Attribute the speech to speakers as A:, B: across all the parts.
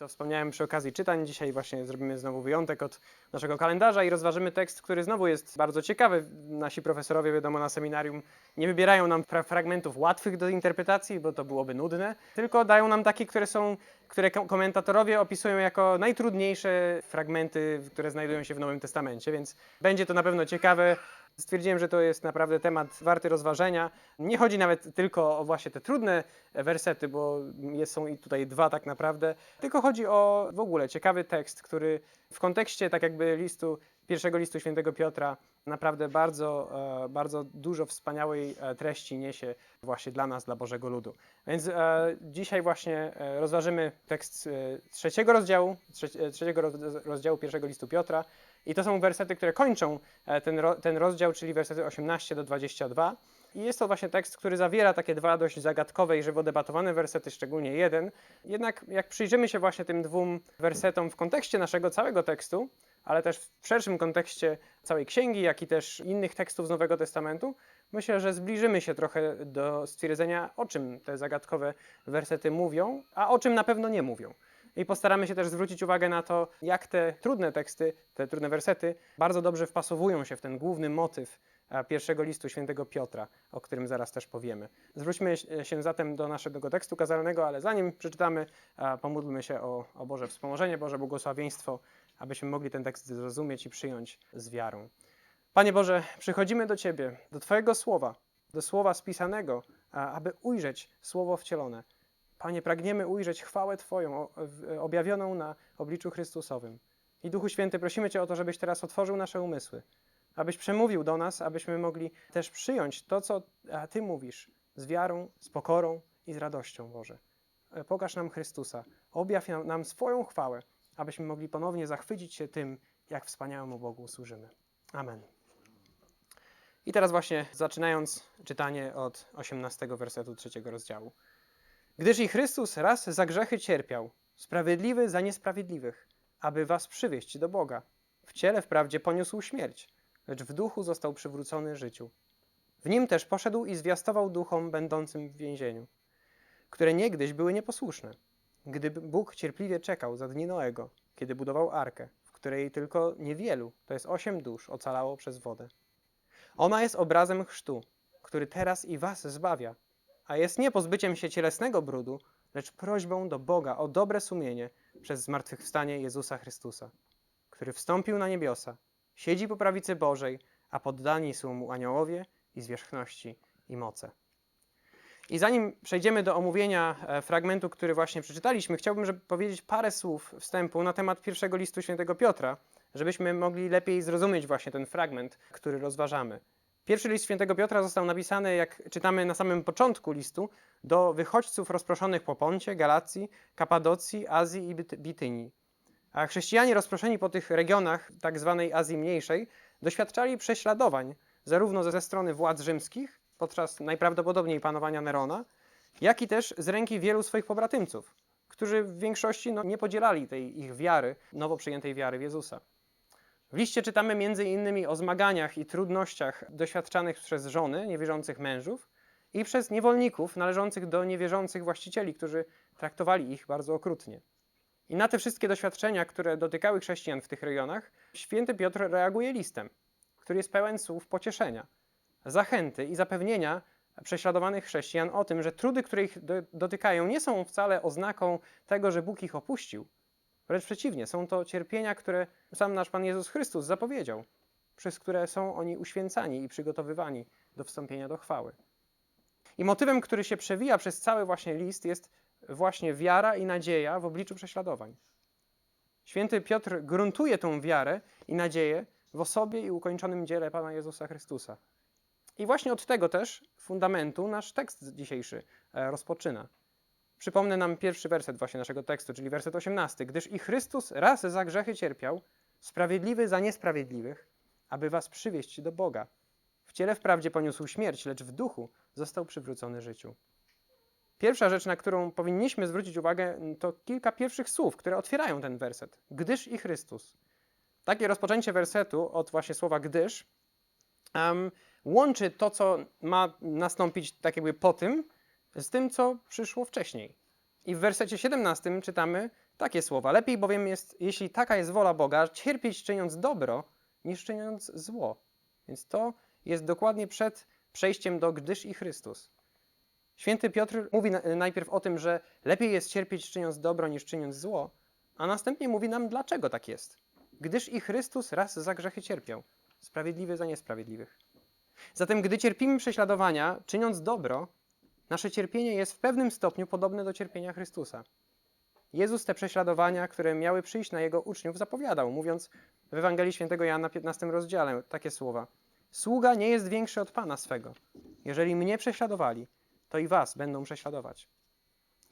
A: Co wspomniałem przy okazji czytań, dzisiaj właśnie zrobimy znowu wyjątek od naszego kalendarza i rozważymy tekst, który znowu jest bardzo ciekawy. Nasi profesorowie, wiadomo, na seminarium nie wybierają nam fra- fragmentów łatwych do interpretacji, bo to byłoby nudne, tylko dają nam takie, które są, które ko- komentatorowie opisują jako najtrudniejsze fragmenty, które znajdują się w Nowym Testamencie, więc będzie to na pewno ciekawe. Stwierdziłem, że to jest naprawdę temat warty rozważenia. Nie chodzi nawet tylko o właśnie te trudne wersety, bo jest, są i tutaj dwa tak naprawdę, tylko chodzi o w ogóle ciekawy tekst, który w kontekście tak jakby listu, pierwszego listu świętego Piotra naprawdę bardzo, e, bardzo dużo wspaniałej e, treści niesie właśnie dla nas, dla Bożego Ludu. Więc e, dzisiaj właśnie rozważymy tekst trzeciego rozdziału, trzeci, trzeciego roz, rozdziału pierwszego listu Piotra i to są wersety, które kończą e, ten, ten rozdział, czyli wersety 18 do 22. I jest to właśnie tekst, który zawiera takie dwa dość zagadkowe i żywo debatowane wersety, szczególnie jeden. Jednak jak przyjrzymy się właśnie tym dwóm wersetom w kontekście naszego całego tekstu, ale też w szerszym kontekście całej księgi, jak i też innych tekstów z Nowego Testamentu, myślę, że zbliżymy się trochę do stwierdzenia, o czym te zagadkowe wersety mówią, a o czym na pewno nie mówią. I postaramy się też zwrócić uwagę na to, jak te trudne teksty, te trudne wersety bardzo dobrze wpasowują się w ten główny motyw e, pierwszego listu świętego Piotra, o którym zaraz też powiemy. Zwróćmy się zatem do naszego tekstu kazalnego, ale zanim przeczytamy, e, pomódlmy się o, o Boże wspomożenie, Boże błogosławieństwo, abyśmy mogli ten tekst zrozumieć i przyjąć z wiarą. Panie Boże, przychodzimy do Ciebie, do Twojego słowa, do słowa spisanego, aby ujrzeć słowo wcielone. Panie, pragniemy ujrzeć chwałę Twoją objawioną na obliczu Chrystusowym. I Duchu Święty, prosimy Cię o to, żebyś teraz otworzył nasze umysły, abyś przemówił do nas, abyśmy mogli też przyjąć to, co Ty mówisz, z wiarą, z pokorą i z radością, Boże. E, Pokaż nam Chrystusa, objaw nam swoją chwałę, abyśmy mogli ponownie zachwycić się tym, jak wspaniałemu Bogu służymy. Amen. I teraz właśnie zaczynając czytanie od 18 wersetu trzeciego rozdziału. Gdyż i Chrystus raz za grzechy cierpiał, sprawiedliwy za niesprawiedliwych, aby was przywieść do Boga. W ciele wprawdzie poniósł śmierć, lecz w duchu został przywrócony życiu. W nim też poszedł i zwiastował duchom będącym w więzieniu, które niegdyś były nieposłuszne, gdy Bóg cierpliwie czekał za dni Noego, kiedy budował arkę, w której tylko niewielu, to jest osiem dusz, ocalało przez wodę. Ona jest obrazem chrztu, który teraz i was zbawia, a jest nie pozbyciem się cielesnego brudu, lecz prośbą do Boga o dobre sumienie przez zmartwychwstanie Jezusa Chrystusa, który wstąpił na niebiosa, siedzi po prawicy Bożej, a poddani są mu aniołowie i zwierzchności i moce. I zanim przejdziemy do omówienia e, fragmentu, który właśnie przeczytaliśmy, chciałbym żeby powiedzieć parę słów wstępu na temat pierwszego listu świętego Piotra, żebyśmy mogli lepiej zrozumieć właśnie ten fragment, który rozważamy. Pierwszy list świętego Piotra został napisany, jak czytamy na samym początku listu, do wychodźców rozproszonych po Poncie, Galacji, Kapadocji, Azji i Bity- Bitynii. A chrześcijanie rozproszeni po tych regionach tak zwanej Azji Mniejszej doświadczali prześladowań zarówno ze strony władz rzymskich podczas najprawdopodobniej panowania Nerona, jak i też z ręki wielu swoich pobratymców, którzy w większości no, nie podzielali tej ich wiary, nowo przyjętej wiary w Jezusa. W liście czytamy innymi o zmaganiach i trudnościach doświadczanych przez żony niewierzących mężów i przez niewolników należących do niewierzących właścicieli, którzy traktowali ich bardzo okrutnie. I na te wszystkie doświadczenia, które dotykały chrześcijan w tych rejonach, święty Piotr reaguje listem, który jest pełen słów pocieszenia, zachęty i zapewnienia prześladowanych chrześcijan o tym, że trudy, które ich do, dotykają, nie są wcale oznaką tego, że Bóg ich opuścił. Wręcz przeciwnie, są to cierpienia, które sam nasz Pan Jezus Chrystus zapowiedział, przez które są oni uświęcani i przygotowywani do wstąpienia do chwały. I motywem, który się przewija przez cały właśnie list, jest właśnie wiara i nadzieja w obliczu prześladowań. Święty Piotr gruntuje tą wiarę i nadzieję w osobie i ukończonym dziele Pana Jezusa Chrystusa. I właśnie od tego też fundamentu nasz tekst dzisiejszy e, rozpoczyna. Przypomnę nam pierwszy werset właśnie naszego tekstu, czyli werset 18. Gdyż i Chrystus raz za grzechy cierpiał, sprawiedliwy za niesprawiedliwych, aby was przywieść do Boga. W ciele wprawdzie poniósł śmierć, lecz w duchu został przywrócony życiu. Pierwsza rzecz, na którą powinniśmy zwrócić uwagę, to kilka pierwszych słów, które otwierają ten werset. Gdyż i Chrystus. Takie rozpoczęcie wersetu od właśnie słowa gdyż em, łączy to, co ma nastąpić tak jakby po tym, z tym, co przyszło wcześniej. I w wersecie 17 czytamy takie słowa. Lepiej bowiem jest, jeśli taka jest wola Boga, cierpieć czyniąc dobro, niż czyniąc zło. Więc to jest dokładnie przed przejściem do gdyż i Chrystus. Święty Piotr mówi na- najpierw o tym, że lepiej jest cierpieć czyniąc dobro niż czyniąc zło, a następnie mówi nam, dlaczego tak jest. Gdyż i Chrystus raz za grzechy cierpiał, sprawiedliwy za niesprawiedliwych. Zatem, gdy cierpimy prześladowania, czyniąc dobro, nasze cierpienie jest w pewnym stopniu podobne do cierpienia Chrystusa. Jezus te prześladowania, które miały przyjść na jego uczniów, zapowiadał, mówiąc w Ewangelii Świętego Jana 15 rozdziale takie słowa: Sługa nie jest większy od Pana swego. Jeżeli mnie prześladowali, to i was będą prześladować.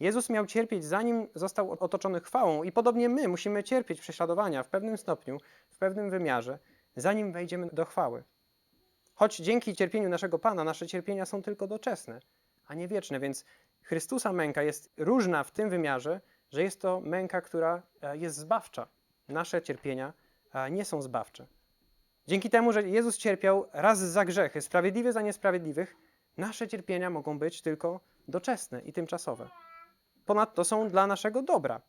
A: Jezus miał cierpieć, zanim został otoczony chwałą, i podobnie my musimy cierpieć prześladowania w pewnym stopniu, w pewnym wymiarze, zanim wejdziemy do chwały. Choć dzięki cierpieniu naszego Pana nasze cierpienia są tylko doczesne, a nie wieczne, więc Chrystusa męka jest różna w tym wymiarze, że jest to męka, która e, jest zbawcza. Nasze cierpienia e, nie są zbawcze. Dzięki temu, że Jezus cierpiał raz za grzechy, sprawiedliwy za niesprawiedliwych, nasze cierpienia mogą być tylko doczesne i tymczasowe. Ponadto są dla naszego dobra.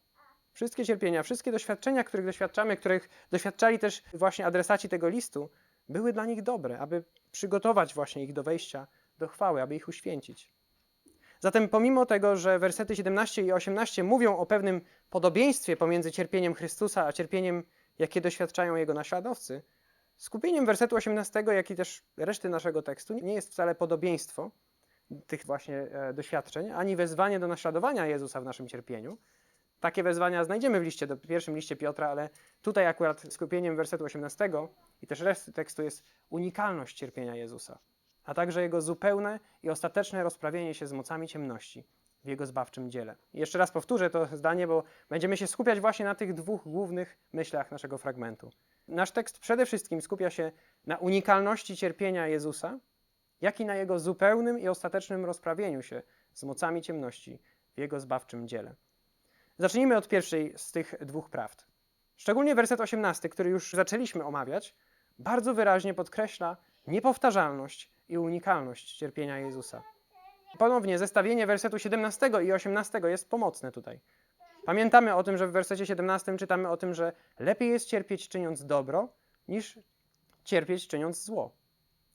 A: Wszystkie cierpienia, wszystkie doświadczenia, których doświadczamy, których doświadczali też właśnie adresaci tego listu, były dla nich dobre, aby przygotować właśnie ich do wejścia do chwały, aby ich uświęcić. Zatem pomimo tego, że wersety 17 i 18 mówią o pewnym podobieństwie pomiędzy cierpieniem Chrystusa a cierpieniem, jakie doświadczają jego naśladowcy, skupieniem wersetu 18, jak i też reszty naszego tekstu nie jest wcale podobieństwo tych właśnie e, doświadczeń, ani wezwanie do naśladowania Jezusa w naszym cierpieniu. Takie wezwania znajdziemy w liście, do pierwszym liście Piotra, ale tutaj akurat skupieniem wersetu 18 i też reszty tekstu jest unikalność cierpienia Jezusa, a także jego zupełne i ostateczne rozprawienie się z mocami ciemności w jego zbawczym dziele. I jeszcze raz powtórzę to zdanie, bo będziemy się skupiać właśnie na tych dwóch głównych myślach naszego fragmentu. Nasz tekst przede wszystkim skupia się na unikalności cierpienia Jezusa, jak i na jego zupełnym i ostatecznym rozprawieniu się z mocami ciemności w jego zbawczym dziele. Zacznijmy od pierwszej z tych dwóch prawd. Szczególnie werset 18, który już zaczęliśmy omawiać, bardzo wyraźnie podkreśla niepowtarzalność i unikalność cierpienia Jezusa. Ponownie zestawienie wersetu 17 i 18 jest pomocne tutaj. Pamiętamy o tym, że w wersecie 17 czytamy o tym, że lepiej jest cierpieć czyniąc dobro, niż cierpieć czyniąc zło.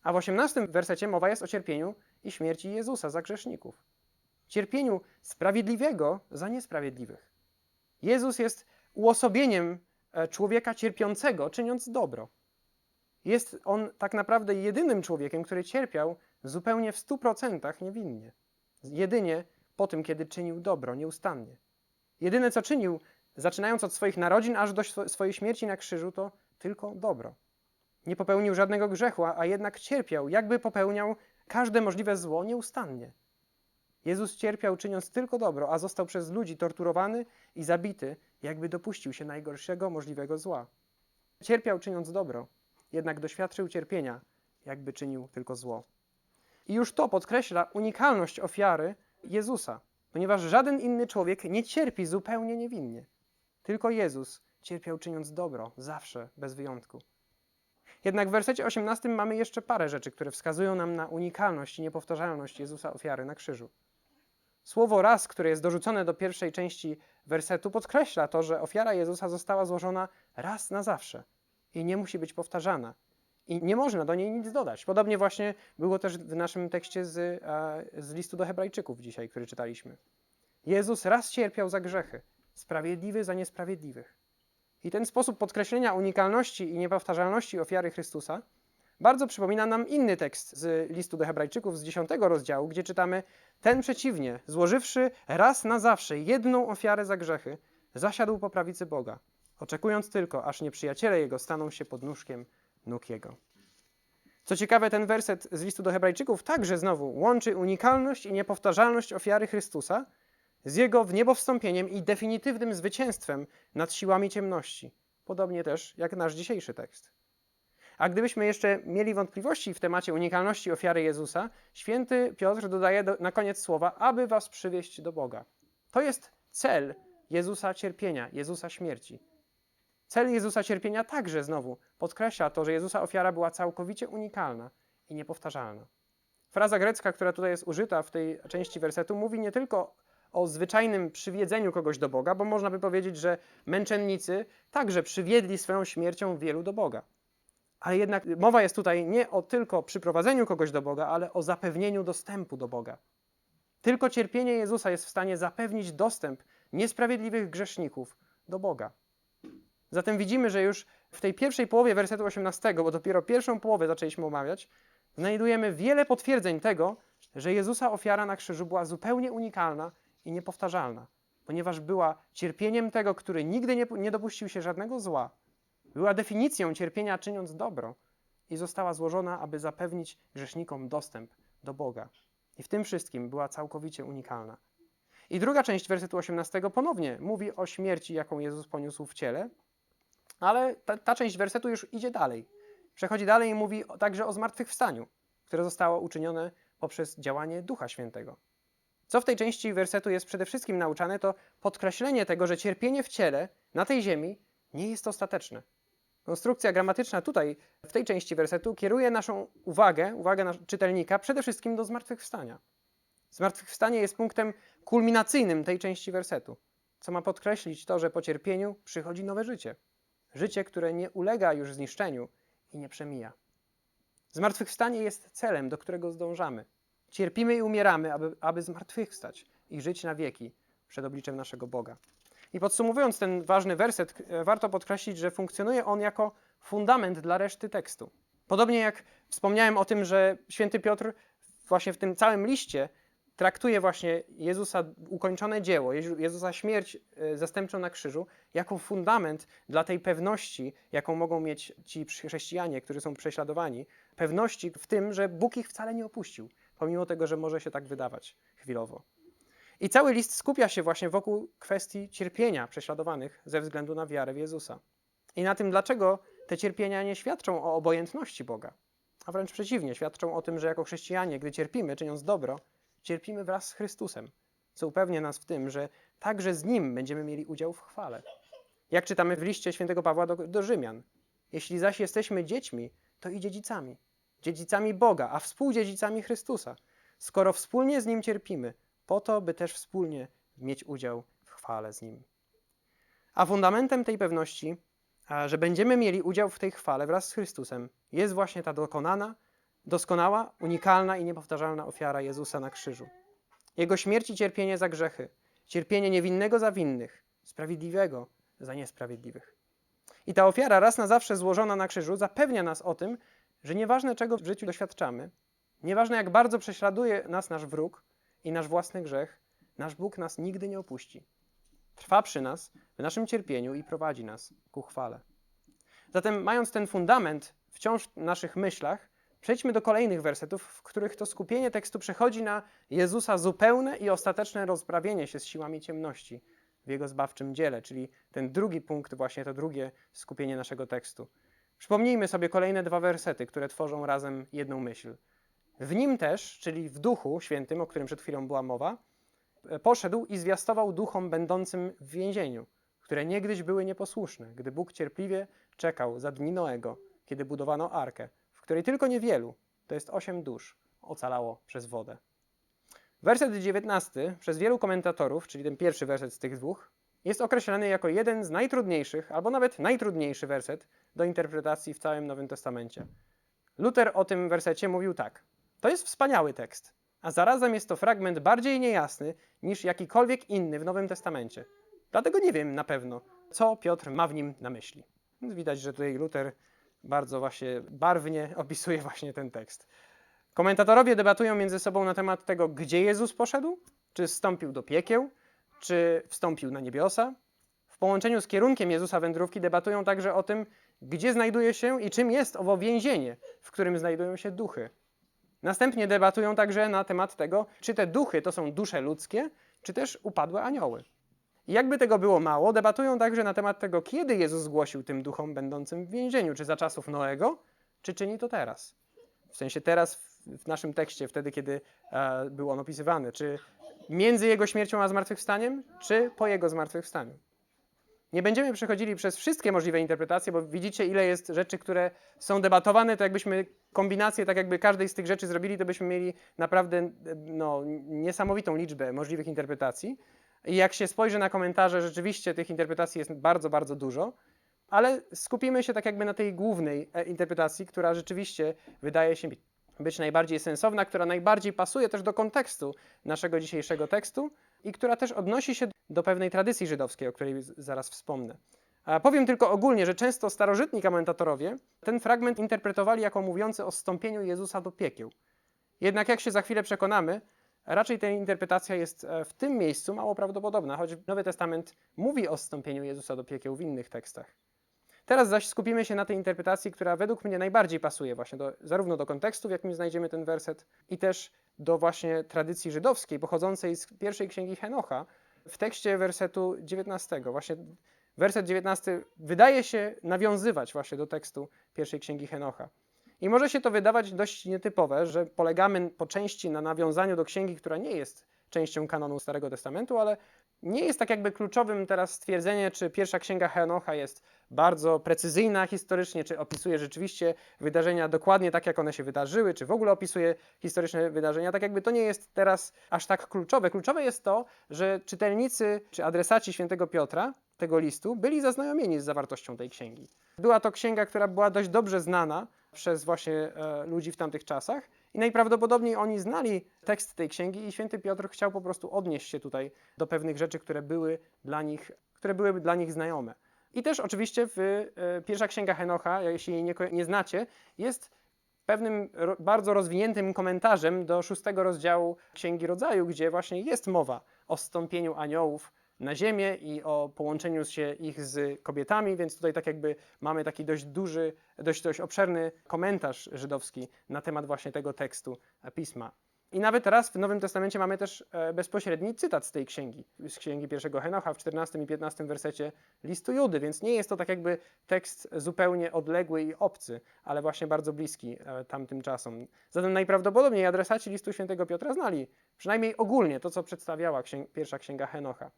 A: A w 18 wersecie mowa jest o cierpieniu i śmierci Jezusa za grzeszników. Cierpieniu sprawiedliwego za niesprawiedliwych. Jezus jest uosobieniem e, człowieka cierpiącego, czyniąc dobro. Jest on tak naprawdę jedynym człowiekiem, który cierpiał zupełnie w 100% niewinnie. Jedynie po tym, kiedy czynił dobro nieustannie. Jedyne, co czynił, zaczynając od swoich narodzin aż do swo- swojej śmierci na krzyżu, to tylko dobro. Nie popełnił żadnego grzechu, a jednak cierpiał, jakby popełniał każde możliwe zło nieustannie. Jezus cierpiał czyniąc tylko dobro, a został przez ludzi torturowany i zabity, jakby dopuścił się najgorszego możliwego zła. Cierpiał czyniąc dobro, jednak doświadczył cierpienia, jakby czynił tylko zło. I już to podkreśla unikalność ofiary Jezusa, ponieważ żaden inny człowiek nie cierpi zupełnie niewinnie. Tylko Jezus cierpiał czyniąc dobro, zawsze, bez wyjątku. Jednak w wersecie 18 mamy jeszcze parę rzeczy, które wskazują nam na unikalność i niepowtarzalność Jezusa ofiary na krzyżu. Słowo raz, które jest dorzucone do pierwszej części wersetu, podkreśla to, że ofiara Jezusa została złożona raz na zawsze i nie musi być powtarzana. I nie można do niej nic dodać. Podobnie właśnie było też w naszym tekście z, e, z listu do Hebrajczyków dzisiaj, który czytaliśmy. Jezus raz cierpiał za grzechy, sprawiedliwy za niesprawiedliwych. I ten sposób podkreślenia unikalności i niepowtarzalności ofiary Chrystusa bardzo przypomina nam inny tekst z listu do Hebrajczyków z 10 rozdziału, gdzie czytamy: Ten przeciwnie, złożywszy raz na zawsze jedną ofiarę za grzechy, zasiadł po prawicy Boga, oczekując tylko, aż nieprzyjaciele jego staną się pod nóżkiem nóg jego. Co ciekawe, ten werset z listu do Hebrajczyków także znowu łączy unikalność i niepowtarzalność ofiary Chrystusa z jego wniebowstąpieniem i definitywnym zwycięstwem nad siłami ciemności, podobnie też jak nasz dzisiejszy tekst. A gdybyśmy jeszcze mieli wątpliwości w temacie unikalności ofiary Jezusa, święty Piotr dodaje do, na koniec słowa, aby was przywieść do Boga. To jest cel Jezusa cierpienia, Jezusa śmierci. Cel Jezusa cierpienia także znowu podkreśla to, że Jezusa ofiara była całkowicie unikalna i niepowtarzalna. Fraza grecka, która tutaj jest użyta w tej części wersetu, mówi nie tylko o zwyczajnym przywiedzeniu kogoś do Boga, bo można by powiedzieć, że męczennicy także przywiedli swoją śmiercią wielu do Boga. Ale jednak mowa jest tutaj nie o tylko przyprowadzeniu kogoś do Boga, ale o zapewnieniu dostępu do Boga. Tylko cierpienie Jezusa jest w stanie zapewnić dostęp niesprawiedliwych grzeszników do Boga. Zatem widzimy, że już w tej pierwszej połowie wersetu 18, bo dopiero pierwszą połowę zaczęliśmy omawiać, znajdujemy wiele potwierdzeń tego, że Jezusa ofiara na krzyżu była zupełnie unikalna i niepowtarzalna, ponieważ była cierpieniem tego, który nigdy nie, nie dopuścił się żadnego zła. Była definicją cierpienia czyniąc dobro i została złożona, aby zapewnić grzesznikom dostęp do Boga. I w tym wszystkim była całkowicie unikalna. I druga część wersetu 18 ponownie mówi o śmierci, jaką Jezus poniósł w ciele, ale ta, ta część wersetu już idzie dalej. Przechodzi dalej i mówi także o zmartwychwstaniu, które zostało uczynione poprzez działanie Ducha Świętego. Co w tej części wersetu jest przede wszystkim nauczane, to podkreślenie tego, że cierpienie w ciele na tej ziemi nie jest ostateczne. Konstrukcja gramatyczna tutaj, w tej części wersetu, kieruje naszą uwagę, uwagę czytelnika przede wszystkim do zmartwychwstania. Zmartwychwstanie jest punktem kulminacyjnym tej części wersetu, co ma podkreślić to, że po cierpieniu przychodzi nowe życie. Życie, które nie ulega już zniszczeniu i nie przemija. Zmartwychwstanie jest celem, do którego zdążamy. Cierpimy i umieramy, aby, aby zmartwychwstać i żyć na wieki przed obliczem naszego Boga. I podsumowując ten ważny werset, e, warto podkreślić, że funkcjonuje on jako fundament dla reszty tekstu. Podobnie jak wspomniałem o tym, że święty Piotr właśnie w tym całym liście traktuje właśnie Jezusa ukończone dzieło, Jezu- Jezusa śmierć e, zastępczą na krzyżu, jako fundament dla tej pewności, jaką mogą mieć ci chrześcijanie, którzy są prześladowani, pewności w tym, że Bóg ich wcale nie opuścił, pomimo tego, że może się tak wydawać chwilowo. I cały list skupia się właśnie wokół kwestii cierpienia prześladowanych ze względu na wiarę w Jezusa. I na tym, dlaczego te cierpienia nie świadczą o obojętności Boga, a wręcz przeciwnie, świadczą o tym, że jako chrześcijanie, gdy cierpimy, czyniąc dobro, cierpimy wraz z Chrystusem, co upewnia nas w tym, że także z Nim będziemy mieli udział w chwale. Jak czytamy w liście świętego Pawła do, do Rzymian. Jeśli zaś jesteśmy dziećmi, to i dziedzicami. Dziedzicami Boga, a współdziedzicami Chrystusa. Skoro wspólnie z Nim cierpimy, po to, by też wspólnie mieć udział w chwale z Nim. A fundamentem tej pewności, że będziemy mieli udział w tej chwale wraz z Chrystusem, jest właśnie ta dokonana, doskonała, unikalna i niepowtarzalna ofiara Jezusa na krzyżu. Jego śmierć i cierpienie za grzechy, cierpienie niewinnego za winnych, sprawiedliwego za niesprawiedliwych. I ta ofiara raz na zawsze złożona na krzyżu zapewnia nas o tym, że nieważne czego w życiu doświadczamy, nieważne jak bardzo prześladuje nas nasz wróg i nasz własny grzech, nasz Bóg nas nigdy nie opuści. Trwa przy nas w naszym cierpieniu i prowadzi nas ku chwale. Zatem, mając ten fundament wciąż w naszych myślach, przejdźmy do kolejnych wersetów, w których to skupienie tekstu przechodzi na Jezusa zupełne i ostateczne rozprawienie się z siłami ciemności w jego zbawczym dziele, czyli ten drugi punkt, właśnie to drugie skupienie naszego tekstu. Przypomnijmy sobie kolejne dwa wersety, które tworzą razem jedną myśl. W nim też, czyli w Duchu Świętym, o którym przed chwilą była mowa, e, poszedł i zwiastował duchom będącym w więzieniu, które niegdyś były nieposłuszne, gdy Bóg cierpliwie czekał za dni Noego, kiedy budowano arkę, której tylko niewielu, to jest osiem dusz, ocalało przez wodę. Werset 19 przez wielu komentatorów, czyli ten pierwszy werset z tych dwóch, jest określany jako jeden z najtrudniejszych, albo nawet najtrudniejszy werset do interpretacji w całym Nowym Testamencie. Luther o tym wersecie mówił tak. To jest wspaniały tekst, a zarazem jest to fragment bardziej niejasny niż jakikolwiek inny w Nowym Testamencie. Dlatego nie wiem na pewno, co Piotr ma w nim na myśli. Widać, że tutaj Luther bardzo właśnie barwnie opisuje właśnie ten tekst. Komentatorowie debatują między sobą na temat tego, gdzie Jezus poszedł, czy zstąpił do piekieł, czy wstąpił na niebiosa. W połączeniu z kierunkiem Jezusa wędrówki debatują także o tym, gdzie znajduje się i czym jest owo więzienie, w którym znajdują się duchy. Następnie debatują także na temat tego, czy te duchy to są dusze ludzkie, czy też upadłe anioły. Jakby tego było mało, debatują także na temat tego, kiedy Jezus zgłosił tym duchom będącym w więzieniu, czy za czasów Noego, czy czyni to teraz. W sensie teraz w, naszym tekście, wtedy kiedy e, był on opisywany, czy między jego śmiercią a zmartwychwstaniem, czy po jego zmartwychwstaniu. Nie będziemy przechodzili przez wszystkie możliwe interpretacje, bo widzicie, ile jest rzeczy, które są debatowane. To jakbyśmy kombinację, tak jakby każdej z tych rzeczy zrobili, to byśmy mieli naprawdę no, niesamowitą liczbę możliwych interpretacji. Jak się spojrzy na komentarze, rzeczywiście tych interpretacji jest bardzo, bardzo dużo. Ale skupimy się tak jakby na tej głównej e, interpretacji, która rzeczywiście wydaje się być najbardziej sensowna, która najbardziej pasuje też do kontekstu naszego dzisiejszego tekstu i która też odnosi się do pewnej tradycji żydowskiej, o której zaraz wspomnę. A powiem tylko ogólnie, że często starożytni komentatorowie ten fragment interpretowali jako mówiący o zstąpieniu Jezusa do piekieł. Jednak jak się za chwilę przekonamy, raczej ta interpretacja jest e, w tym miejscu mało prawdopodobna, choć Nowy Testament mówi o zstąpieniu Jezusa do piekieł w innych tekstach. Teraz zaś skupimy się na tej interpretacji, która według mnie najbardziej pasuje właśnie do, zarówno do kontekstu, w jakim znajdziemy ten werset, i też do właśnie tradycji żydowskiej pochodzącej z pierwszej księgi Henocha w tekście wersetu 19. Właśnie werset 19 wydaje się nawiązywać właśnie do tekstu pierwszej księgi Henocha. I może się to wydawać dość nietypowe, że polegamy po części na nawiązaniu do księgi, która nie jest częścią kanonu Starego Testamentu, ale nie jest tak jakby kluczowym teraz stwierdzenie, czy pierwsza księga Henocha jest bardzo precyzyjna historycznie, czy opisuje rzeczywiście wydarzenia dokładnie tak, jak one się wydarzyły, czy w ogóle opisuje historyczne wydarzenia. Tak jakby to nie jest teraz aż tak kluczowe. Kluczowe jest to, że czytelnicy czy adresaci świętego Piotra tego listu byli zaznajomieni z zawartością tej księgi. Była to księga, która była dość dobrze znana przez właśnie e, ludzi w tamtych czasach i najprawdopodobniej oni znali tekst tej księgi i święty Piotr chciał po prostu odnieść się tutaj do pewnych rzeczy, które były dla nich, które były dla nich znajome. I też oczywiście w e, pierwsza księga Henocha, jeśli jej nie, nie znacie, jest pewnym ro, bardzo rozwiniętym komentarzem do szóstego rozdziału Księgi Rodzaju, gdzie właśnie jest mowa o stąpieniu aniołów na ziemię i o połączeniu się ich z kobietami, więc tutaj tak jakby mamy taki dość duży, dość, dość obszerny komentarz żydowski na temat właśnie tego tekstu pisma. I nawet raz w Nowym Testamencie mamy też e, bezpośredni cytat z tej księgi, z księgi pierwszego Henocha w 14 i 15 wersecie listu Judy, więc nie jest to tak jakby tekst zupełnie odległy i obcy, ale właśnie bardzo bliski e, tamtym czasom. Zatem najprawdopodobniej adresaci listu świętego Piotra znali przynajmniej ogólnie to, co przedstawiała księg pierwsza księga Henocha.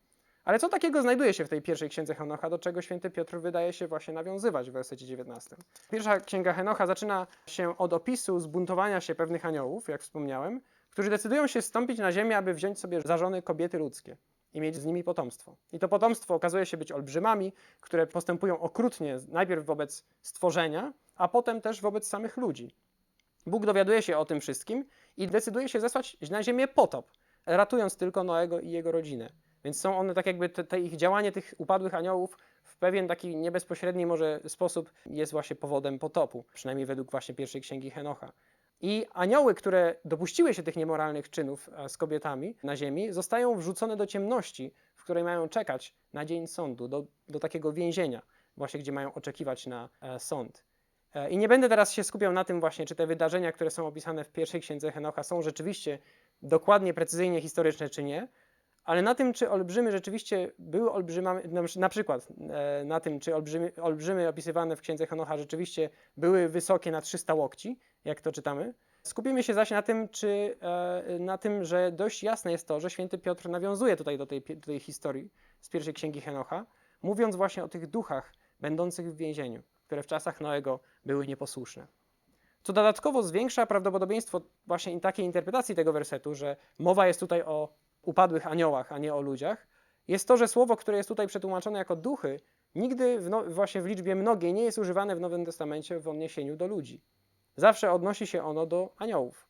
A: Ale co takiego znajduje się w tej pierwszej księdze Henocha, do czego święty Piotr wydaje się właśnie nawiązywać w wersecie 19? Pierwsza księga Henocha zaczyna się od opisu zbuntowania się pewnych aniołów, jak wspomniałem, którzy decydują się stąpić na ziemię, aby wziąć sobie za żony kobiety ludzkie i mieć z nimi potomstwo. I to potomstwo okazuje się być olbrzymami, które postępują okrutnie najpierw wobec stworzenia, a potem też wobec samych ludzi. Bóg dowiaduje się o tym wszystkim i decyduje się zesłać na ziemię potop, ratując tylko Noego i jego rodzinę. Więc są one tak jakby, te, te ich działanie tych upadłych aniołów w pewien taki niebezpośredni może sposób jest właśnie powodem potopu, przynajmniej według właśnie pierwszej księgi Henocha. I anioły, które dopuściły się tych niemoralnych czynów e, z kobietami na ziemi, zostają wrzucone do ciemności, w której mają czekać na dzień sądu, do, do takiego więzienia, właśnie gdzie mają oczekiwać na e, sąd. E, I nie będę teraz się skupiał na tym właśnie, czy te wydarzenia, które są opisane w pierwszej księdze Henocha są rzeczywiście dokładnie, precyzyjnie historyczne, czy nie, ale na tym, czy olbrzymy rzeczywiście były olbrzymami, na, przykład e, na tym, czy olbrzymy, olbrzymy opisywane w księdze Henocha rzeczywiście były wysokie na 300 łokci, jak to czytamy. Skupimy się zaś na tym, czy, e, na tym, że dość jasne jest to, że święty Piotr nawiązuje tutaj do tej, do tej historii z pierwszej księgi Henocha, mówiąc właśnie o tych duchach będących w więzieniu, które w czasach Noego były nieposłuszne. Co dodatkowo zwiększa prawdopodobieństwo właśnie takiej interpretacji tego wersetu, że mowa jest tutaj o upadłych aniołach, a nie o ludziach, jest to, że słowo, które jest tutaj przetłumaczone jako duchy, nigdy w no, właśnie w liczbie mnogiej nie jest używane w Nowym Testamencie w odniesieniu do ludzi. Zawsze odnosi się ono do aniołów.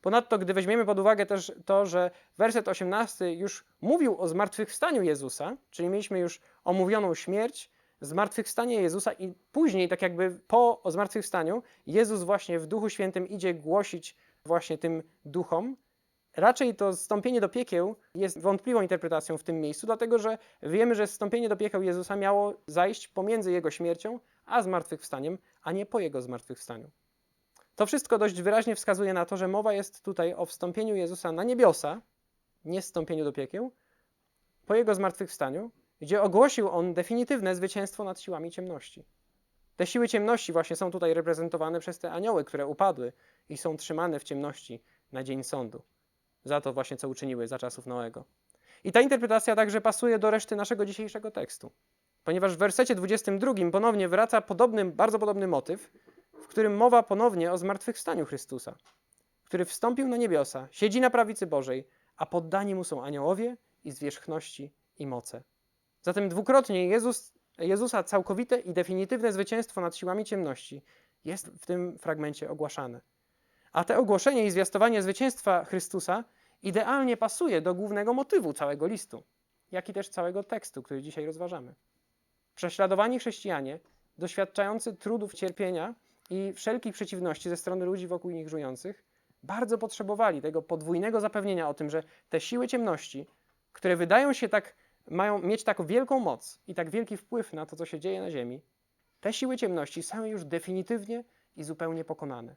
A: Ponadto, gdy weźmiemy pod uwagę też to, że werset 18 już mówił o zmartwychwstaniu Jezusa, czyli mieliśmy już omówioną śmierć, zmartwychwstanie Jezusa i później, tak jakby po zmartwychwstaniu, Jezus właśnie w Duchu Świętym idzie głosić właśnie tym duchom, Raczej to zstąpienie do piekieł jest wątpliwą interpretacją w tym miejscu, dlatego że wiemy, że zstąpienie do piekieł Jezusa miało zajść pomiędzy jego śmiercią a zmartwychwstaniem, a nie po jego zmartwychwstaniu. To wszystko dość wyraźnie wskazuje na to, że mowa jest tutaj o wstąpieniu Jezusa na niebiosa, nie zstąpieniu do piekieł, po jego zmartwychwstaniu, gdzie ogłosił on definitywne zwycięstwo nad siłami ciemności. Te siły ciemności właśnie są tutaj reprezentowane przez te anioły, które upadły i są trzymane w ciemności na dzień sądu za to właśnie, co uczyniły za czasów Noego. I ta interpretacja także pasuje do reszty naszego dzisiejszego tekstu. Ponieważ w wersecie 22 ponownie wraca podobny, bardzo podobny motyw, w którym mowa ponownie o zmartwychwstaniu Chrystusa, który wstąpił na niebiosa, siedzi na prawicy Bożej, a poddani mu są aniołowie i zwierzchności i moce. Zatem dwukrotnie Jezus, Jezusa całkowite i definitywne zwycięstwo nad siłami ciemności jest w tym fragmencie ogłaszane. A te ogłoszenie i zwiastowanie zwycięstwa Chrystusa idealnie pasuje do głównego motywu całego listu, jak i też całego tekstu, który dzisiaj rozważamy. Prześladowani chrześcijanie, doświadczający trudów cierpienia i wszelkich przeciwności ze strony ludzi wokół nich żyjących, bardzo potrzebowali tego podwójnego zapewnienia o tym, że te siły ciemności, które wydają się tak, mają mieć tak wielką moc i tak wielki wpływ na to, co się dzieje na Ziemi, te siły ciemności są już definitywnie i zupełnie pokonane.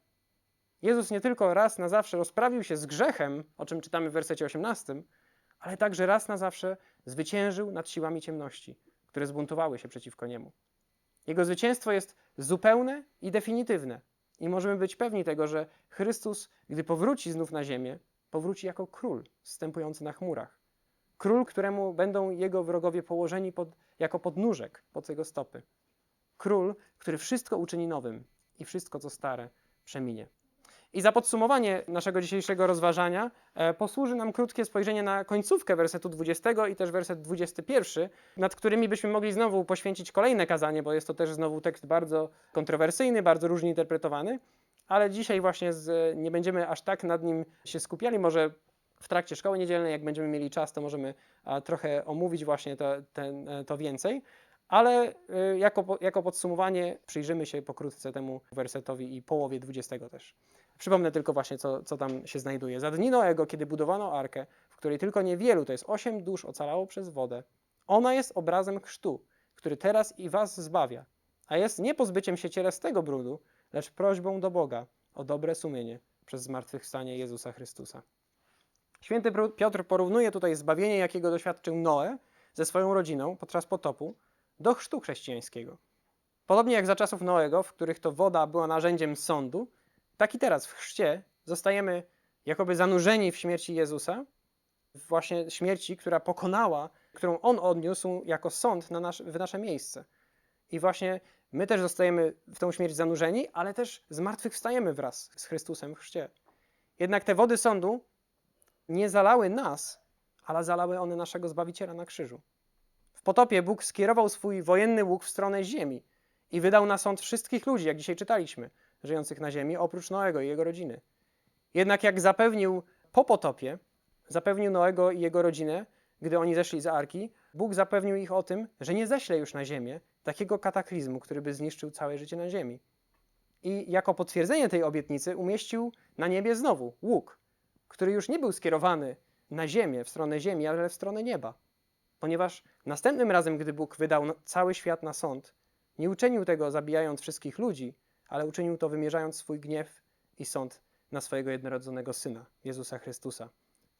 A: Jezus nie tylko raz na zawsze rozprawił się z grzechem, o czym czytamy w wersecie 18, ale także raz na zawsze zwyciężył nad siłami ciemności, które zbuntowały się przeciwko niemu. Jego zwycięstwo jest zupełne i definitywne. I możemy być pewni tego, że Chrystus, gdy powróci znów na ziemię, powróci jako król zstępujący na chmurach. Król, któremu będą jego wrogowie położeni pod, jako podnóżek pod jego stopy. Król, który wszystko uczyni nowym i wszystko, co stare, przeminie. I za podsumowanie naszego dzisiejszego rozważania e, posłuży nam krótkie spojrzenie na końcówkę wersetu 20 i też werset 21, nad którymi byśmy mogli znowu poświęcić kolejne kazanie, bo jest to też znowu tekst bardzo kontrowersyjny, bardzo różnie interpretowany, ale dzisiaj właśnie z, nie będziemy aż tak nad nim się skupiali. Może w trakcie szkoły niedzielnej, jak będziemy mieli czas, to możemy trochę omówić właśnie to, ten, e, to więcej. Ale y, jako, jako podsumowanie przyjrzymy się pokrótce temu wersetowi i połowie 20 też. Przypomnę tylko właśnie, co, co tam się znajduje. Za dni Noego, kiedy budowano arkę, w której tylko niewielu, to jest osiem dusz, ocalało przez wodę, ona jest obrazem chrztu, który teraz i was zbawia, a jest nie pozbyciem się cielesnego brudu, lecz prośbą do Boga o dobre sumienie przez zmartwychwstanie Jezusa Chrystusa. Święty Piotr porównuje tutaj zbawienie, jakiego doświadczył Noe ze swoją rodziną podczas potopu, do chrztu chrześcijańskiego. Podobnie jak za czasów Noego, w których to woda była narzędziem sądu, tak i teraz w chrzcie zostajemy jakoby zanurzeni w śmierci Jezusa, właśnie śmierci, która pokonała, którą On odniósł jako sąd na nasz, w nasze miejsce. I właśnie my też zostajemy w tą śmierć zanurzeni, ale też zmartwychwstajemy wraz z Chrystusem w chrzcie. Jednak te wody sądu nie zalały nas, ale zalały one naszego Zbawiciela na krzyżu. W potopie Bóg skierował swój wojenny łuk w stronę ziemi i wydał na sąd wszystkich ludzi, jak dzisiaj czytaliśmy – żyjących na ziemi, oprócz Noego i jego rodziny. Jednak jak zapewnił po potopie, zapewnił Noego i jego rodzinę, gdy oni zeszli z arki, Bóg zapewnił ich o tym, że nie ześle już na ziemię takiego kataklizmu, który by zniszczył całe życie na ziemi. I jako potwierdzenie tej obietnicy umieścił na niebie znowu łuk, który już nie był skierowany na ziemię, w stronę ziemi, ale w stronę nieba. Ponieważ następnym razem, gdy Bóg wydał cały świat na sąd, nie uczynił tego zabijając wszystkich ludzi, ale uczynił to wymierzając swój gniew i sąd na swojego jednorodzonego Syna, Jezusa Chrystusa,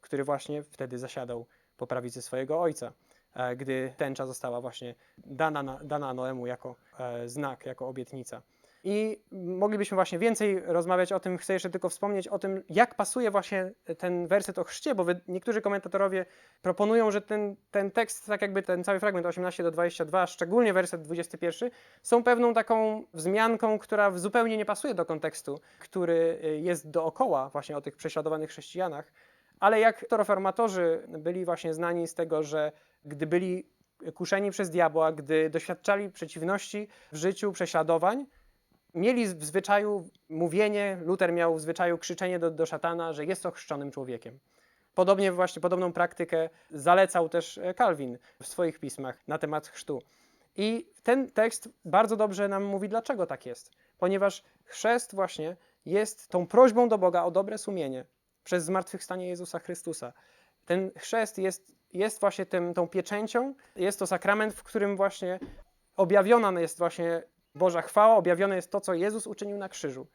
A: który właśnie wtedy zasiadał po prawicy swojego Ojca, e, gdy tęcza została właśnie dana, dana Noemu jako e, znak, jako obietnica. I moglibyśmy właśnie więcej rozmawiać o tym. Chcę jeszcze tylko wspomnieć o tym, jak pasuje właśnie ten werset o chrzcie, bo niektórzy komentatorowie proponują, że ten, ten tekst, tak jakby ten cały fragment 18 do 22, szczególnie werset 21, są pewną taką wzmianką, która zupełnie nie pasuje do kontekstu, który jest dookoła właśnie o tych prześladowanych chrześcijanach. Ale jak to reformatorzy byli właśnie znani z tego, że gdy byli kuszeni przez diabła, gdy doświadczali przeciwności w życiu, prześladowań, mieli w zwyczaju mówienie, Luter miał w zwyczaju krzyczenie do, do szatana, że jest ochrzczonym człowiekiem. Podobnie właśnie podobną praktykę zalecał też Kalwin w swoich pismach na temat chrztu. I ten tekst bardzo dobrze nam mówi, dlaczego tak jest. Ponieważ chrzest właśnie jest tą prośbą do Boga o dobre sumienie przez zmartwychwstanie Jezusa Chrystusa. Ten chrzest jest, jest właśnie tym, tą pieczęcią, jest to sakrament, w którym właśnie objawiona jest właśnie Boża chwała, objawione jest to, co Jezus uczynił na krzyżu.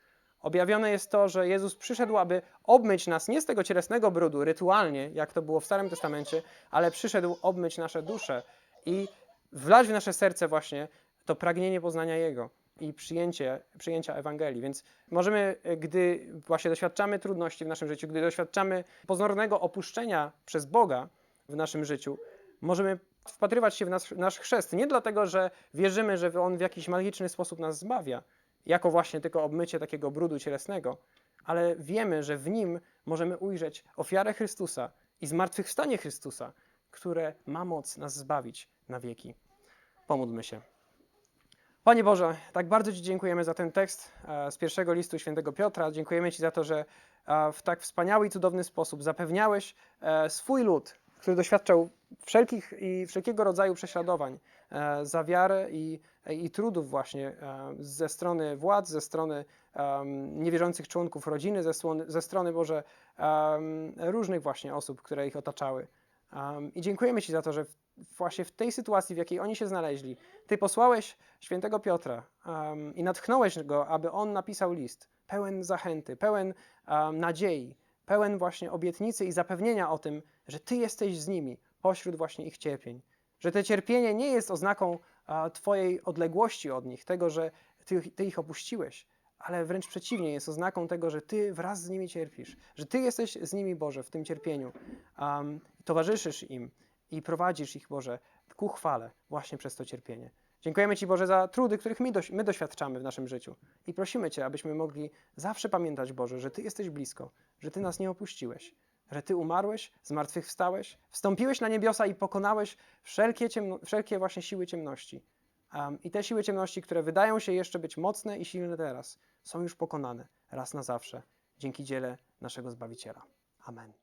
A: Objawione jest to, że Jezus przyszedł, aby obmyć nas nie z tego cielesnego brudu, rytualnie, jak to było w Starym Testamencie, ale przyszedł obmyć nasze dusze i wlać w nasze serce właśnie to pragnienie poznania Jego i przyjęcie, przyjęcia Ewangelii. Więc możemy, gdy właśnie doświadczamy trudności w naszym życiu, gdy doświadczamy pozornego opuszczenia przez Boga w naszym życiu, możemy wpatrywać się w nasz, nasz chrzest. Nie dlatego, że wierzymy, że On w jakiś magiczny sposób nas zbawia, jako właśnie tylko obmycie takiego brudu cielesnego, ale wiemy, że w Nim możemy ujrzeć ofiarę Chrystusa i zmartwychwstanie Chrystusa, które ma moc nas zbawić na wieki. Pomódlmy się. Panie Boże, tak bardzo Ci dziękujemy za ten tekst e, z pierwszego listu świętego Piotra. Dziękujemy Ci za to, że e, w tak wspaniały i cudowny sposób zapewniałeś e, swój lud, który doświadczał wszelkich i wszelkiego rodzaju prześladowań e, za wiarę i, i trudów właśnie e, ze strony władz, ze strony niewierzących członków rodziny, ze strony, ze strony Boże em, różnych właśnie osób, które ich otaczały. I dziękujemy Ci za to, że w, właśnie w tej sytuacji, w jakiej oni się znaleźli, Ty posłałeś świętego Piotra i natchnąłeś go, aby on napisał list pełen zachęty, pełen nadziei, pełen właśnie obietnicy i zapewnienia o tym, że Ty jesteś z nimi pośród właśnie ich cierpień. Że te cierpienie nie jest oznaką a, Twojej odległości od nich, tego, że ty, ty ich opuściłeś, ale wręcz przeciwnie, jest oznaką tego, że Ty wraz z nimi cierpisz, że Ty jesteś z nimi, Boże, w tym cierpieniu, um, towarzyszysz im i prowadzisz ich, Boże, ku chwale właśnie przez to cierpienie. Dziękujemy Ci, Boże, za trudy, których my, doś- my doświadczamy w naszym życiu i prosimy Cię, abyśmy mogli zawsze pamiętać, Boże, że Ty jesteś blisko, że Ty nas nie opuściłeś, że Ty umarłeś, zmartwychwstałeś, wstąpiłeś na niebiosa i pokonałeś wszelkie, wszelkie właśnie siły ciemności. Um, I te siły ciemności, które wydają się jeszcze być mocne i silne teraz, są już pokonane raz na zawsze dzięki dziele naszego Zbawiciela. Amen.